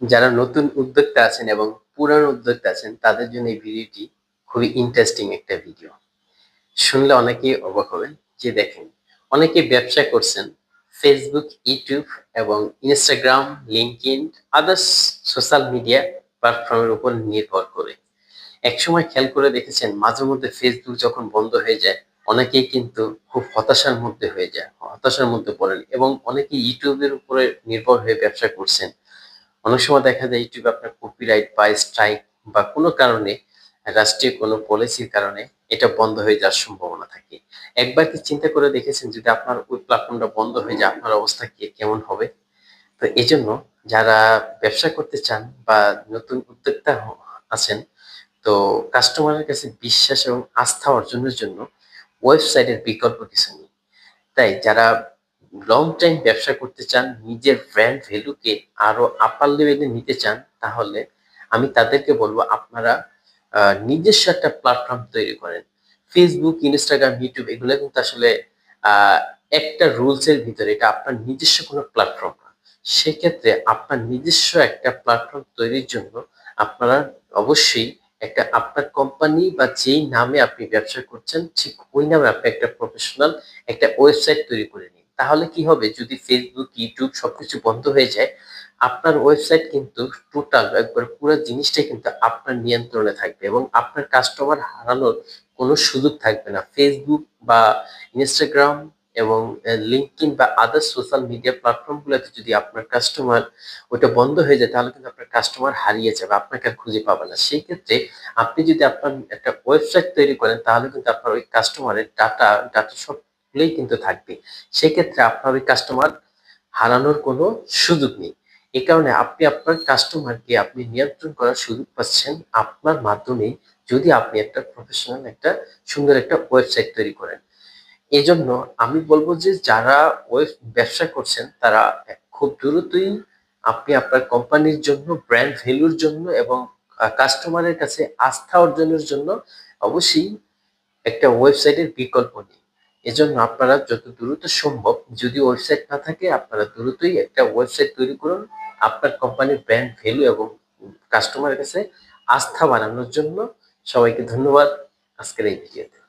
যারা নতুন উদ্যোক্তা আছেন এবং পুরানো উদ্যোক্তা আছেন, তাদের জন্য এই ভিডিওটি খুবই ইন্টারেস্টিং একটা ভিডিও শুনলে অনেকেই অবাক হবেন যে দেখেন, অনেকে ব্যবসা করছেন ফেসবুক ইউটিউব এবং Instagram LinkedIn others social media প্ল্যাটফর্মের উপর নির্ভর করে। একসময় খেয়াল করে দেখেছেন, মাঝে মধ্যে ফেসবুক যখন বন্ধ হয়ে যায়, অনেকেই কিন্তু খুব হতাশার মধ্যে হয়ে যায়, হতাশার মধ্যে পড়েন এবং অনেকে ইউটিউবের উপরে নির্ভর হয়ে ব্যবসা করছেন। অনেক সময় দেখা যায় ইউটিউবে আপনার কপিরাইট বা স্ট্রাইক বা কোনো কারণে রাষ্ট্রীয় কোনো পলিসির কারণে এটা বন্ধ হয়ে যাওয়ার সম্ভাবনা থাকে। একবার কি চিন্তা করে দেখেছেন যদি আপনার ওই প্ল্যাটফর্মটা বন্ধ হয়ে যায়, আপনার অবস্থা কি, কেমন হবে? তো এই জন্য যারা ব্যবসা করতে চান বা নতুন উদ্যোক্তা আছেন, তো কাস্টমারের কাছে বিশ্বাস এবং আস্থা অর্জনের জন্য ওয়েবসাইটের বিকল্প কিছু নেই। তাই যারা লং টাইম ব্যবসা করতে চান, নিজের ব্র্যান্ড ভ্যালুকে আরও আপার লেভেলে নিতে চান, তাহলে আমি তাদেরকে বলব আপনারা নিজস্ব একটা প্ল্যাটফর্ম তৈরি করেন। ফেসবুক ইনস্টাগ্রাম ইউটিউব এগুলো কিন্তু আসলে একটা রুলস এর ভিতরে, এটা আপনার নিজস্ব কোনো প্ল্যাটফর্ম না। সেক্ষেত্রে আপনার নিজস্ব একটা প্ল্যাটফর্ম তৈরির জন্য আপনারা অবশ্যই একটা আপনার কোম্পানি বা যেই নামে আপনি ব্যবসা করছেন, ঠিক ওই নামে আপনি একটা প্রফেশনাল একটা ওয়েবসাইট তৈরি করে নিন। তাহলে কি হবে? যদি ফেসবুক ইউটিউব সবকিছু বন্ধ হয়ে যায়, আপনার ওয়েবসাইট কিন্তু টোটাল একবার পুরো জিনিসটাই কিন্তু আপনার নিয়ন্ত্রণে থাকবে এবং আপনার কাস্টমার হারানোর কোনো সুযোগ থাকবে না। ফেসবুক বা ইনস্টাগ্রাম এবং লিঙ্কইন বা আদার সোশ্যাল মিডিয়া প্ল্যাটফর্মগুলোতে যদি আপনার কাস্টমার ওটা বন্ধ হয়ে যায়, তাহলে কিন্তু আপনার কাস্টমার হারিয়ে যাবে, আপনাকে আর খুঁজে পাবে না। সেই ক্ষেত্রে আপনি যদি আপনার একটা ওয়েবসাইট তৈরি করেন, তাহলে কিন্তু আপনার ওই কাস্টমারের ডাটা ডাটা সবগুলোই কিন্তু থাকবে। সেক্ষেত্রে আপনার ওই কাস্টমার হারানোর কোনো সুযোগ নেই। এ কারণে আপনি আপনার কাস্টমারকে আপনি নিয়ন্ত্রণ করার সুযোগ পাচ্ছেন আপনার মাধ্যমে যদি আপনি একটা প্রফেশনাল একটা সুন্দর একটা ওয়েবসাইট তৈরি করেন। এজন্য আমি বলব যে যারা ওয়েব ব্যবসা করছেন, তারা খুব দ্রুতই আপনি আপনার কোম্পানির জন্য ব্র্যান্ড ভ্যালুর জন্য এবং কাস্টমারের কাছে আস্থা অর্জনের জন্য অবশ্যই একটা ওয়েবসাইটের বিকল্প নেই। এজন্য আপনারা যত দ্রুত সম্ভব, যদি ওয়েবসাইট না থাকে, আপনারা দ্রুতই একটা ওয়েবসাইট তৈরি করুন। আপনার কোম্পানির ব্র্যান্ড ভ্যালু এবং কাস্টমারের কাছে আস্থা বাড়ানোর জন্য সবাইকে ধন্যবাদ। আজকের এই ভিডিওতে